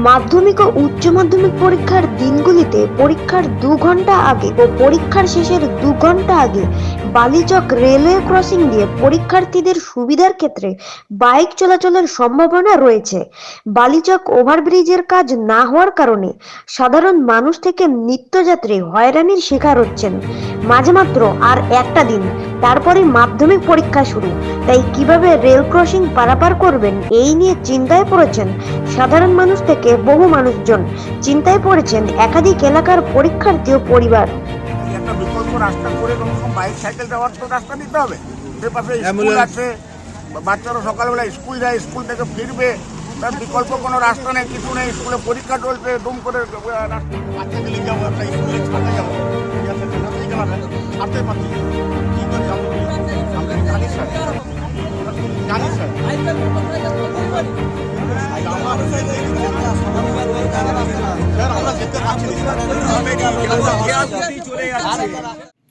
মাধ্যমিক ও উচ্চ মাধ্যমিক পরীক্ষার দিনগুলিতে পরীক্ষার দু ঘণ্টা আগে ও পরীক্ষার শেষের দু ঘণ্টা আগে বালিচক রেলওয়ে ক্রসিং দিয়ে পরীক্ষার্থীদের সুবিধার ক্ষেত্রে বাইক চলাচলের সম্ভাবনা রয়েছে। বালিচক ওভারব্রিজের কাজ না হওয়ার কারণে সাধারণ মানুষ থেকে নিত্যযাত্রী হয়রানির শিকার হচ্ছেন। মাঝে মাত্র আর একটা দিন তারপরে মাধ্যমিক পরীক্ষা শুরু। তাই কীভাবে রেল ক্রসিং পারাপার করবেন এই নিয়ে চিন্তায় পড়েছেন সাধারণ মানুষ থেকে বহু মানুষজন। চিন্তায় পড়েছেন একাধিক এলাকার পরীক্ষার্থী ও পরিবার। একটা বিকল্প রাস্তা করে কমসে কম বাইক সাইকেল যাওয়ার তো রাস্তা নিতে হবে। সে পাশে স্কুল আছে বাচ্চারা সকালবেলা স্কুল যায় স্কুল থেকে ফিরবে। তার বিকল্প কোনো রাস্তা নেই কিছু নেই স্কুলে পরীক্ষা চলছে দুম করে রাস্তা যাব একটা স্কুলে ছাড়তে যাব। ইয়াতে ছাড়তেই গেলাম ছাড়তে পারছি না। করে যাব? আমরা জানি স্যার? জানি স্যার?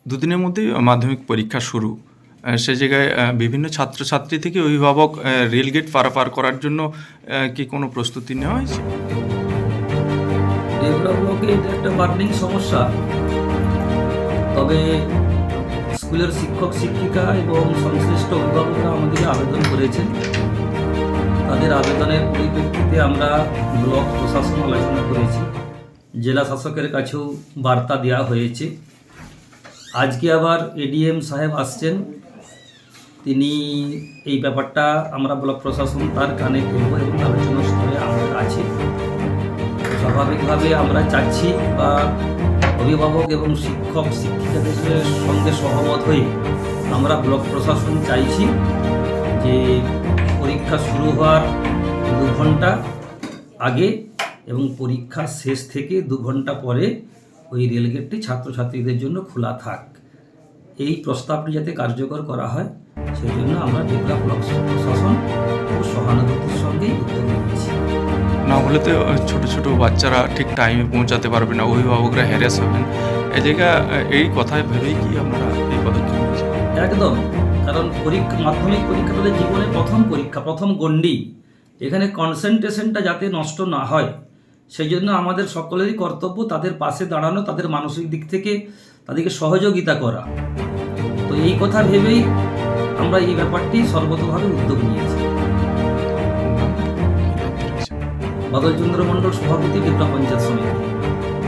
দুদিনের মধ্যেই মাধ্যমিক পরীক্ষা শুরু। সে জায়গায় বিভিন্ন ছাত্রছাত্রী থেকে অভিভাবক রেলগেট পারাপার করার জন্য কি কোনো প্রস্তুতি নেওয়া হয়েছে? সমস্যা। তবে স্কুলের শিক্ষক, শিক্ষিকা এবং সংশ্লিষ্ট অভিভাবকরা আমাদেরকে আবেদন করেছেন। তাদের আবেদনের পরিপ্রেক্ষিতে আমরা ব্লক প্রশাসন আলোচনা করেছি। জেলা শাসকের কাছেও বার্তা দেওয়া হয়েছে। আজকে আবার এডিএম সাহেব আসছেন। তিনি এই ব্যাপারটা আমরা ব্লক প্রশাসন তার কানে ফেলব এবং আলোচনা স্তরে আমাদের আছে স্বাভাবিকভাবে আমরা চাচ্ছি বা অভিভাবক এবং শিক্ষক শিক্ষিকাদের সঙ্গে সহমত হয়ে আমরা ব্লক প্রশাসন চাইছি যে পরীক্ষা শুরু হওয়ার দু ঘণ্টা আগে এবং পরীক্ষা শেষ থেকে দু ঘণ্টা পরে ওই রেলগেটটি ছাত্রছাত্রীদের জন্য খোলা থাক। এই প্রস্তাবটি যাতে কার্যকর করা হয় সেই জন্য আমরা ডেকরা ব্লক প্রশাসন ও সহানুভূতির সঙ্গেই উদ্যোগ নিয়েছি। না হলে তো ছোট ছোট বাচ্চারা ঠিক টাইমে পৌঁছাতে পারবে না। অভিভাবকরা হ্যারেস হবেন। এই জায়গা এই কথায় ভেবেই কি আপনারা এই পদক্ষেপ একদম। কারণ পরীক্ষা মাধ্যমিক পরীক্ষা তাদের জীবনের প্রথম পরীক্ষা প্রথম গণ্ডি। এখানে কনসেন্ট্রেশনটা যাতে নষ্ট না হয় সেই জন্য আমাদের সকলেরই কর্তব্য তাদের পাশে দাঁড়ানো তাদের মানসিক দিক থেকে তাদেরকে সহযোগিতা করা। তো এই কথা ভেবেই আমরা এই ব্যাপারটি সর্বতভাবে উদ্যোগ নিয়েছি। বাদলচন্দ্র মণ্ডল সভাপতি বিপ্লব পঞ্চায়েত সমিতি।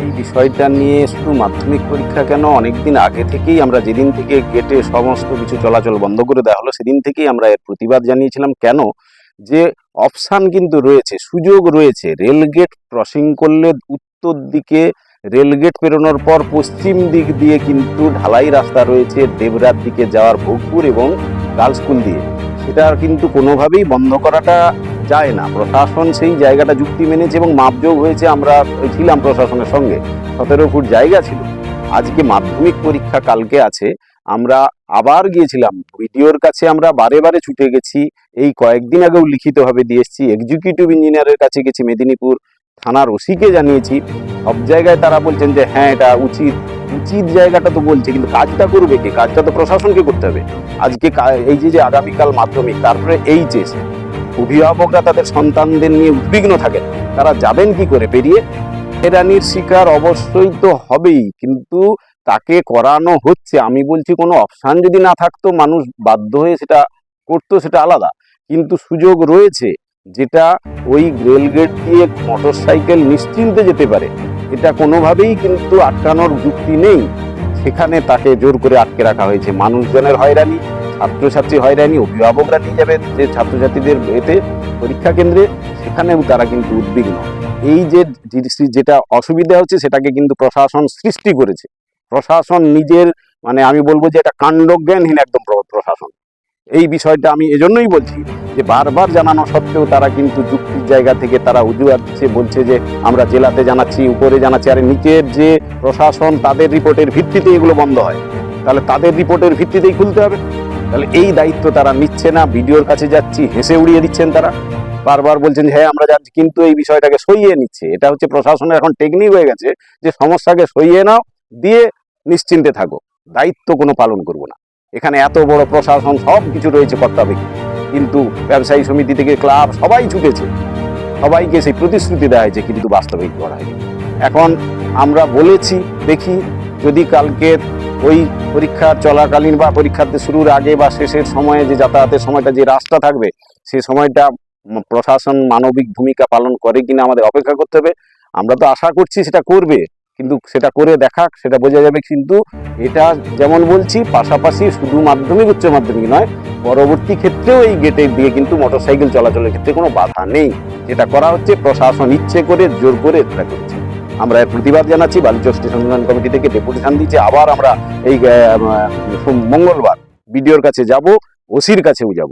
এই বিষয়টা নিয়ে শুধু মাধ্যমিক পরীক্ষা কেন? অনেকদিন আগে থেকেই আমরা যেদিন থেকে গেটে সমস্ত কিছু চলাচল বন্ধ করে দেওয়া হলো, সেদিন থেকেই আমরা এর প্রতিবাদ জানিয়েছিলাম। কেন? যে অপশান কিন্তু রয়েছে, সুযোগ রয়েছে। রেলগেট ক্রসিং করলে উত্তর দিকে রেলগেট পেরোনোর পর পশ্চিম দিক দিয়ে কিন্তু ঢালাই রাস্তা রয়েছে দেবরার দিকে যাওয়ার ভোগপুর এবং গার্লস স্কুল দিয়ে। সেটা কিন্তু কোনোভাবেই বন্ধ করাটা যায় না। প্রশাসন সেই জায়গাটা যুক্তি মেনেছে এবং মাপযোগ হয়েছে, আমরা ছিলাম প্রশাসনের সঙ্গে। সতেরো ফুট জায়গা ছিল। আজকে মাধ্যমিক পরীক্ষা কালকে আছে। আমরা আবার গিয়েছিলাম। ভিডিওর কাছে আমরা বারে বারে ছুটে গেছি। এই কয়েকদিন আগেও লিখিতভাবে দিয়ে এসেছি। এক্সিকিউটিভ ইঞ্জিনিয়ারের কাছে গেছি, মেদিনীপুর থানার ওসিকে জানিয়েছি। সব জায়গায় তারা বলছেন যে হ্যাঁ এটা উচিত। উচিত জায়গাটা তো বলছে, কিন্তু কাজটা করবে কে? কাজটা তো প্রশাসনকে করতে হবে। আজকে এই যে যে আগামীকাল মাধ্যমিক, তারপরে এইচএস অভিভাবকরা তাদের সন্তানদের নিয়ে উদ্বিগ্ন থাকেন। তারা যাবেন কি করে পেরিয়ে? হেরানির শিকার অবশ্যই তো হবেই, কিন্তু তাকে করানো হচ্ছে। আমি বলছি কোনো অপশান যদি না থাকতো, মানুষ বাধ্য হয়ে সেটা করতো, সেটা আলাদা। কিন্তু সুযোগ রয়েছে, যেটা ওই রেলগেট দিয়ে মোটর সাইকেল নিশ্চিন্তে যেতে পারে। এটা কোনোভাবেই কিন্তু আটকানোর যুক্তি নেই। সেখানে তাকে জোর করে আটকে রাখা হয়েছে। মানুষজনের হয়রানি ছাত্রছাত্রী হয়রানি অভিভাবকরা নিয়ে যাবে যে ছাত্রছাত্রীদের এতে পরীক্ষা কেন্দ্রে, সেখানেও তারা কিন্তু উদ্বিগ্ন। এই যে যেটা অসুবিধা হচ্ছে, সেটাকে কিন্তু প্রশাসন সৃষ্টি করেছে। প্রশাসন নিজের মানে আমি বলব যে এটা কাণ্ডজ্ঞানহীন একদম প্রশাসন। এই বিষয়টা আমি এজন্যই বলছি যে বারবার জানানো সত্ত্বেও তারা কিন্তু যুক্তির জায়গা থেকে তারা দিচ্ছে, বলছে যে আমরা জেলাতে জানাচ্ছি, উপরে জানাচ্ছি। আর নিচের যে প্রশাসন, তাদের রিপোর্টের ভিত্তিতে এগুলো বন্ধ হয়। তাহলে তাদের রিপোর্টের ভিত্তিতেই খুলতে হবে। তাহলে এই দায়িত্ব তারা নিচ্ছে না ভিডিওর কাছে যাচ্ছি, হেসে উড়িয়ে দিচ্ছেন তারা। বারবার বলছেন যে হ্যাঁ আমরা যাচ্ছি, কিন্তু এই বিষয়টাকে সইয়ে নিচ্ছে। এটা হচ্ছে প্রশাসনের এখন টেকনিক হয়ে গেছে যে, সমস্যাকে সইয়ে নাও, দিয়ে নিশ্চিন্তে থাকো। দায়িত্ব কোনো পালন করব না। এখানে এত বড় প্রশাসন সব কিছু রয়েছে কর্তাবে কিন্তু ব্যবসায়ী সমিতি থেকে ক্লাব সবাই ছুটেছে। সবাইকে সেই প্রতিশ্রুতি দেওয়া হয়েছে, কিন্তু বাস্তবিক করা হয়নি। এখন আমরা বলেছি, দেখি যদি কালকে ওই পরীক্ষা চলাকালীন বা পরীক্ষাতে শুরুর আগে বা শেষের সময়ে যে যাতায়াতের সময়টা, যে রাস্তা থাকবে সেই সময়টা প্রশাসন মানবিক ভূমিকা পালন করে কিনা আমাদের অপেক্ষা করতে হবে। আমরা তো আশা করছি সেটা করবে, কিন্তু সেটা করে দেখাক, সেটা বোঝা যাবে কিন্তু এটা যেমন বলছি, পাশাপাশি শুধু মাধ্যমিক, উচ্চ মাধ্যমিক নয়, পরবর্তী ক্ষেত্রেও এই গেটের দিয়ে কিন্তু মোটরসাইকেল চলাচলের ক্ষেত্রে কোনো বাধা নেই। যেটা করা হচ্ছে, প্রশাসন ইচ্ছে করে, জোর করে এটা করছে। আমরা প্রতিবাদ জানাচ্ছি। বালিচক স্টেশন উন্নয়ন কমিটি থেকে ডেপুটেশন দিচ্ছে। আবার আমরা এই মঙ্গলবার বিডিওর কাছে যাব ওসির কাছেও যাব।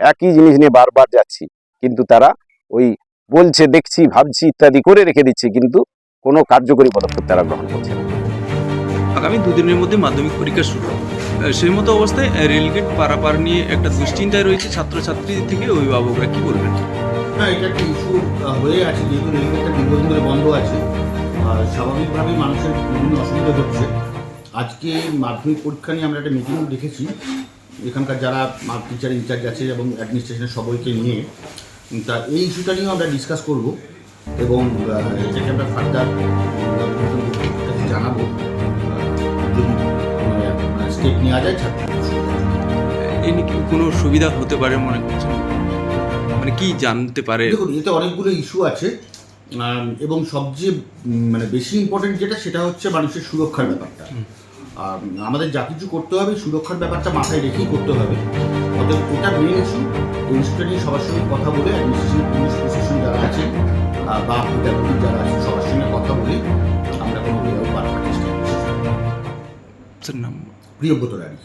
একই জিনিস নিয়ে বারবার যাচ্ছি। কিন্তু তারা ওই বলছে দেখছি ভাবছি ইত্যাদি করে রেখে দিচ্ছে। কিন্তু কোনো কার্যকরী পদক্ষেপ তারা গ্রহণ করছে না। আগামী দুদিনের মধ্যে মাধ্যমিক পরীক্ষা শুরু সেই মতো অবস্থায় রেলগেট পারাপার নিয়ে একটা দুশ্চিন্তায় রয়েছে ছাত্রছাত্রী থেকে অভিভাবকরা। কি বলবেন? হ্যাঁ এটা একটা ইস্যু হয়ে আছে। যেহেতু রেলগেটটা দীর্ঘদিন ধরে বন্ধ আছে স্বাভাবিকভাবেই মানুষের বিভিন্ন অসুবিধা হচ্ছে। আজকে মাধ্যমিক পরীক্ষা নিয়ে আমরা একটা মিটিং দেখেছি। এখানকার যারা টিচার ইনচার্জ আছে এবং অ্যাডমিনিস্ট্রেশনের সবাইকে নিয়ে। তা এই ইস্যুটা নিয়েও আমরা ডিসকাস করব এবং এটাকে আমরা ফার্দার জানাব। যদি স্টেপ নেওয়া যায় নিয়ে কি কোনো সুবিধা হতে পারে মনে করছেন? মানে কি জানতে পারে? দেখুন এতে অনেকগুলো ইস্যু আছে। এবং সবচেয়ে মানে বেশি ইম্পর্টেন্ট যেটা সেটা হচ্ছে মানুষের সুরক্ষার ব্যাপারটা। আর আমাদের যা কিছু করতে হবে সুরক্ষার ব্যাপারটা মাথায় রেখেই করতে হবে। অতএব এটা মেন ইস্যু এই ইস্যুটা নিয়ে সবার সঙ্গে কথা বলে অ্যাডমিনিস্ট্রেশন পুলিশ প্রশাসন যারা আছে বা পিডাব্লিউ যারা আছে সবার সঙ্গে কথা বলে আমরা কোনো বার চেষ্টা করছি। নাম প্রিয়ব্রত রানী